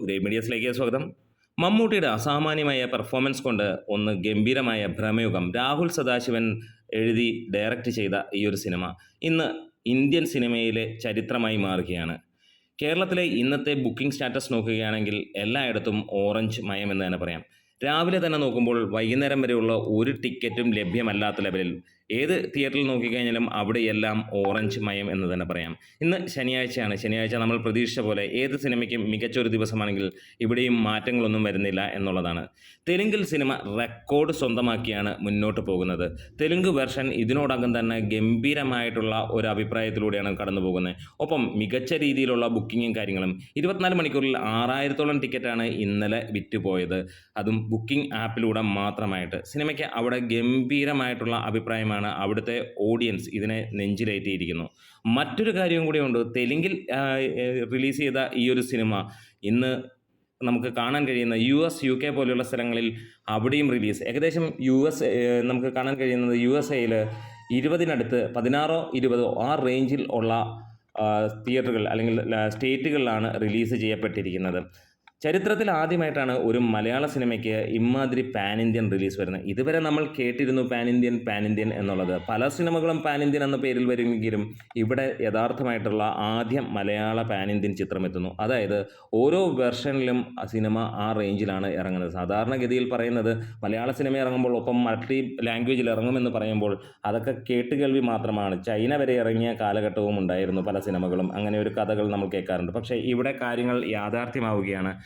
ഉദയ് മീഡിയസിലേക്ക് സ്വാഗതം. മമ്മൂട്ടിയുടെ അസാമാന്യമായ പെർഫോമൻസ് കൊണ്ട് ഒന്ന് ഗംഭീരമായ ഭ്രമയുഗം രാഹുൽ സദാശിവൻ എഴുതി ഡയറക്റ്റ് ചെയ്ത ഈ ഒരു സിനിമ ഇന്ന് ഇന്ത്യൻ സിനിമയിലെ ചരിത്രമായി മാറുകയാണ്. കേരളത്തിലെ ഇന്നത്തെ ബുക്കിംഗ് സ്റ്റാറ്റസ് നോക്കുകയാണെങ്കിൽ എല്ലായിടത്തും ഓറഞ്ച് മയം എന്ന് തന്നെ പറയാം. രാവിലെ തന്നെ നോക്കുമ്പോൾ വൈകുന്നേരം വരെയുള്ള ഒരു ടിക്കറ്റും ലഭ്യമല്ലാത്ത ലെവലിൽ ഏത് തിയേറ്ററിൽ നോക്കിക്കഴിഞ്ഞാലും അവിടെയെല്ലാം ഓറഞ്ച് മയം എന്ന് തന്നെ പറയാം. ഇന്ന് ശനിയാഴ്ചയാണ്. ശനിയാഴ്ച നമ്മൾ പ്രതീക്ഷിച്ച പോലെ ഏത് സിനിമയ്ക്കും മികച്ച ഒരു ദിവസമാണെങ്കിൽ ഇവിടെയും മാറ്റങ്ങളൊന്നും വരുന്നില്ല എന്നുള്ളതാണ്. തെലുങ്കിൽ സിനിമ റെക്കോർഡ് സ്വന്തമാക്കിയാണ് മുന്നോട്ട് പോകുന്നത്. തെലുങ്ക് വെർഷൻ ഇതിനോടകം തന്നെ ഗംഭീരമായിട്ടുള്ള ഒരു അഭിപ്രായത്തിലൂടെയാണ് കടന്നു പോകുന്നത്. ഒപ്പം മികച്ച രീതിയിലുള്ള ബുക്കിങ്ങും കാര്യങ്ങളും. ഇരുപത്തിനാല് മണിക്കൂറിൽ ആറായിരത്തോളം ടിക്കറ്റാണ് ഇന്നലെ വിറ്റുപോയത്. അതും ബുക്കിംഗ് ആപ്പിലൂടെ മാത്രമായിട്ട്. സിനിമയ്ക്ക് അവിടെ ഗംഭീരമായിട്ടുള്ള അഭിപ്രായമാണ് അവിടുത്തെ ഓഡിയൻസ് ഇതിനെ നെഞ്ചിലേറ്റിയിരിക്കുന്നു. മറ്റൊരു കാര്യം കൂടിയുണ്ട് തെലുങ്കിൽ റിലീസ് ചെയ്ത ഈ ഒരു സിനിമ ഇന്ന് നമുക്ക് കാണാൻ കഴിയുന്ന യു എസ് യു കെ പോലെയുള്ള സ്ഥലങ്ങളിൽ അവിടെയും റിലീസ് ഏകദേശം യു എസ് നമുക്ക് കാണാൻ കഴിയുന്നത് യു എസ് എയിൽ ഇരുപതിനടുത്ത് പതിനാറോ ഇരുപതോ ആ റേഞ്ചിൽ ഉള്ള തിയേറ്ററുകൾ അല്ലെങ്കിൽ സ്റ്റേറ്റുകളിലാണ് റിലീസ് ചെയ്യപ്പെട്ടിരിക്കുന്നത്. ചരിത്രത്തിൽ ആദ്യമായിട്ടാണ് ഒരു മലയാള സിനിമയ്ക്ക് ഇമ്മാതിരി പാൻ ഇന്ത്യൻ റിലീസ് വരുന്നത്. ഇതുവരെ നമ്മൾ കേട്ടിരുന്നു പാൻ ഇന്ത്യൻ പാൻ ഇന്ത്യൻ എന്നുള്ളത്. പല സിനിമകളും പാൻ ഇന്ത്യൻ എന്ന പേരിൽ വരുമെങ്കിലും ഇവിടെ യഥാർത്ഥമായിട്ടുള്ള ആദ്യം മലയാള പാൻ ഇന്ത്യൻ ചിത്രം എത്തുന്നു. അതായത് ഓരോ വെർഷനിലും സിനിമ ആ റേഞ്ചിലാണ് ഇറങ്ങുന്നത്. സാധാരണഗതിയിൽ പറയുന്നത് മലയാള സിനിമ ഇറങ്ങുമ്പോൾ ഒപ്പം മൾട്ടി ലാംഗ്വേജിൽ ഇറങ്ങുമെന്ന് പറയുമ്പോൾ അതൊക്കെ കേട്ടുകേൾവി മാത്രമാണ്. ചൈന വരെ ഇറങ്ങിയ കാലഘട്ടവും ഉണ്ടായിരുന്നു പല സിനിമകളും. അങ്ങനെ ഒരു കഥകൾ നമ്മൾ കേൾക്കാറുണ്ട്. പക്ഷേ ഇവിടെ കാര്യങ്ങൾ യാഥാർത്ഥ്യമാവുകയാണ്.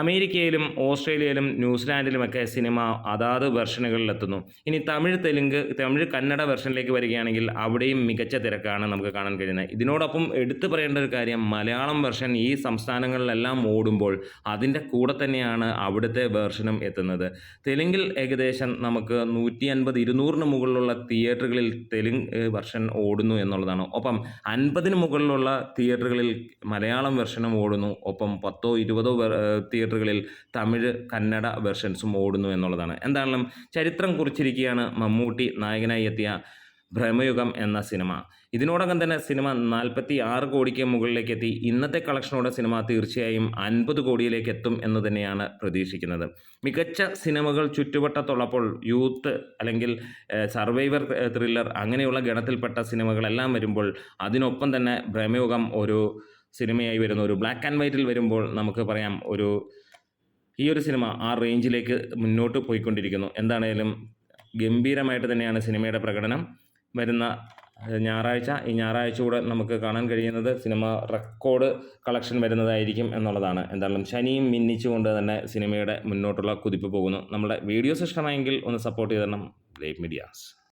അമേരിക്കയിലും ഓസ്ട്രേലിയയിലും ന്യൂസിലാൻഡിലുമൊക്കെ സിനിമ അതാത് വെർഷനുകളിലെത്തുന്നു. ഇനി തമിഴ് തെലുങ്ക് തമിഴ് കന്നഡ വെർഷനിലേക്ക് വരികയാണെങ്കിൽ അവിടെയും മികച്ച തിരക്കാണ് നമുക്ക് കാണാൻ കഴിയുന്നത്. ഇതിനോടൊപ്പം എടുത്തു പറയേണ്ട ഒരു കാര്യം മലയാളം വെർഷൻ ഈ സംസ്ഥാനങ്ങളിലെല്ലാം ഓടുമ്പോൾ അതിന്റെ കൂടെ തന്നെയാണ് അവിടുത്തെ വെർഷനും എത്തുന്നത്. തെലുങ്കിൽ ഏകദേശം നമുക്ക് നൂറ്റി അൻപത് ഇരുന്നൂറിന് മുകളിലുള്ള തിയേറ്ററുകളിൽ തെലുങ്ക് വെർഷൻ ഓടുന്നു എന്നുള്ളതാണ്. ഒപ്പം അൻപതിന് മുകളിലുള്ള തിയേറ്ററുകളിൽ മലയാളം വെർഷനും ഓടുന്നു. ഒപ്പം പത്തോ ഇരുപതോ തിയേറ്ററുകളിൽ തമിഴ് കന്നഡ വെർഷൻസും ഓടുന്നു എന്നുള്ളതാണ്. എന്താണെങ്കിലും ചരിത്രം കുറിച്ചിരിക്കുകയാണ് മമ്മൂട്ടി. നായകനായി എത്തിയ ഭ്രമയുഗം എന്ന സിനിമ. ഇതിനോടകം തന്നെ സിനിമ നാൽപ്പത്തി ആറ് കോടിക്ക് മുകളിലേക്ക് എത്തി ഇന്നത്തെ കളക്ഷനോടെ സിനിമ തീർച്ചയായും അൻപത് കോടിയിലേക്ക് എത്തും എന്ന് തന്നെയാണ് പ്രതീക്ഷിക്കുന്നത്. മികച്ച സിനിമകൾ ചുറ്റുവട്ടത്തുള്ളപ്പോൾ യൂത്ത് അല്ലെങ്കിൽ സർവൈവർ ത്രില്ലർ അങ്ങനെയുള്ള ഗണത്തിൽപ്പെട്ട സിനിമകളെല്ലാം വരുമ്പോൾ അതിനൊപ്പം തന്നെ ഭ്രമയുഗം ഒരു സിനിമയായി വരുന്ന ഒരു ബ്ലാക്ക് ആൻഡ് വൈറ്റിൽ വരുമ്പോൾ നമുക്ക് പറയാം ഒരു ഈ ഒരു സിനിമ ആ റേഞ്ചിലേക്ക് മുന്നോട്ട് പോയിക്കൊണ്ടിരിക്കുന്നു. എന്താണേലും ഗംഭീരമായിട്ട് തന്നെയാണ് സിനിമയുടെ പ്രകടനം. വരുന്ന ഞായറാഴ്ച ഈ ഞായറാഴ്ച കൂടെ നമുക്ക് കാണാൻ കഴിയുന്നത് സിനിമ റെക്കോർഡ് കളക്ഷൻ വരുന്നതായിരിക്കും എന്നുള്ളതാണ്. എന്തായാലും ശനിയും മിന്നിച്ചുകൊണ്ട് തന്നെ സിനിമയുടെ മുന്നോട്ടുള്ള കുതിപ്പ് പോകുന്നു. നമ്മുടെ വീഡിയോസ് ഇഷ്ടമായെങ്കിൽ ഒന്ന് സപ്പോർട്ട് ചെയ്തരണം. Live medias